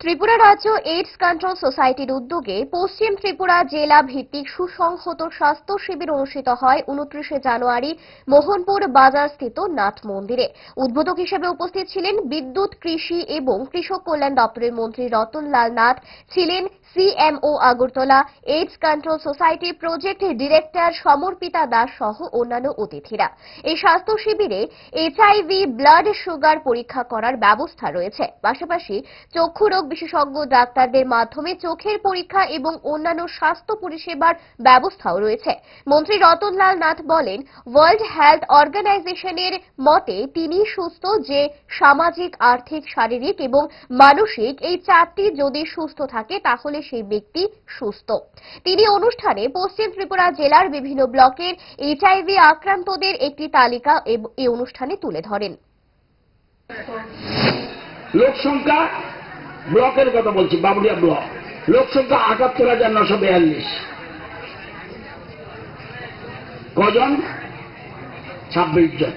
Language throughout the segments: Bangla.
ত্রিপুরা রাজ্য এইডস কন্ট্রোল সোসাইটির উদ্যোগে পশ্চিম ত্রিপুরা জেলা ভিত্তিক সুসংহত স্বাস্থ্য শিবির অনুষ্ঠিত হয় উনত্রিশে জানুয়ারি মোহনপুর বাজারস্থিত নাথ মন্দিরে। উদ্বোধক হিসেবে উপস্থিত ছিলেন বিদ্যুৎ, কৃষি এবং কৃষক কল্যাণ দপ্তরের মন্ত্রী রতনলাল নাথ, ছিলেন সিএমও আগরতলা এইডস কন্ট্রোল সোসাইটির প্রজেক্ট ডিরেক্টর সমর্পিতা দাস সহ অন্যান্য অতিথিরা। এই স্বাস্থ্য শিবিরে এইচআইভি ব্লাড সুগার পরীক্ষা করার ব্যবস্থা রয়েছে। পাশাপাশি চক্ষু রোগ বিশেষজ্ঞ ডাক্তারদের মাধ্যমে চোখের পরীক্ষা এবং অন্যান্য স্বাস্থ্য পরিষেবার ব্যবস্থাও রয়েছে। মন্ত্রী রতনলাল নাথ বলেন ওয়ার্ল্ড হেলথ অর্গানাইজেশনের মতে তিনি সুস্থ যে সামাজিক, আর্থিক, শারীরিক এবং মানসিক এই চারটি যদি সুস্থ থাকে, তাহলে সেই ব্যক্তি সুস্থ। তিনি অনুষ্ঠানে পশ্চিম ত্রিপুরা জেলার বিভিন্ন ব্লকের এইচআইভি আক্রান্তদের একটি তালিকা এই অনুষ্ঠানে তুলে ধরেন। লোক সংখ্যা ব্লকের কথা বলছি, বাবুলিয়া ব্লক। লোক সংখ্যা আটাত্তর হাজার নশো বিয়াল্লিশ। কজন? ছাব্বিশ জন।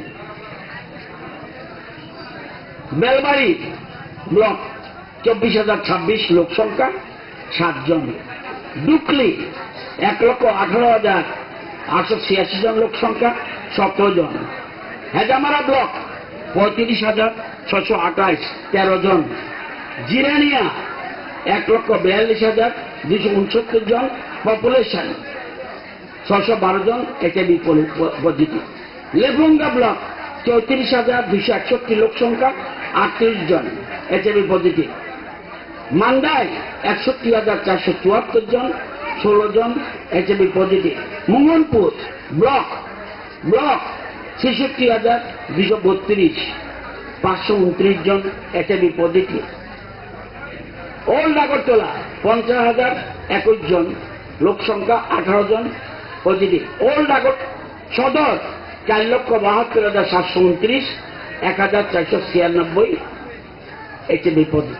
বেলবাড়ি ব্লক, চব্বিশ হাজার ছাব্বিশ লোক সংখ্যা সাতজন ডুকলি এক লক্ষ আঠারো হাজার আটশো ছিয়াশি জন লোক সংখ্যা সতেরো জন। হেজামারা ব্লক, পঁয়ত্রিশ হাজার ছশো আঠাশ তেরো জন। জিরানিয়া, এক লক্ষ বিয়াল্লিশ হাজার দুশো উনসত্তর জন পপুলেশন ছশো বারো জন একেবি পদ্ধতি। লেফুঙ্গা ব্লক চৌত্রিশ হাজার দুশো একষট্টি লোক সংখ্যা, আটত্রিশ জন এইচআইভি পজিটিভ মান্দায় একষট্টি হাজার চারশো চুয়াত্তর জন, ষোলো জন HIV positive Mohanpur block block ছেষট্টি হাজার দুশো বত্রিশ, পাঁচশো উনত্রিশ জন এইচআইভি পজিটিভ ওল্ড নাগরতলা পঞ্চাশ হাজার একুশ জন, লোক সংখ্যা আঠারো জন প্রতিদিন ওল নাগর সদর চার লক্ষ বাহাত্তর হাজার সাতশো উনত্রিশ, এক হাজার চারশো ছিয়ানব্বই এটি পজিটিভ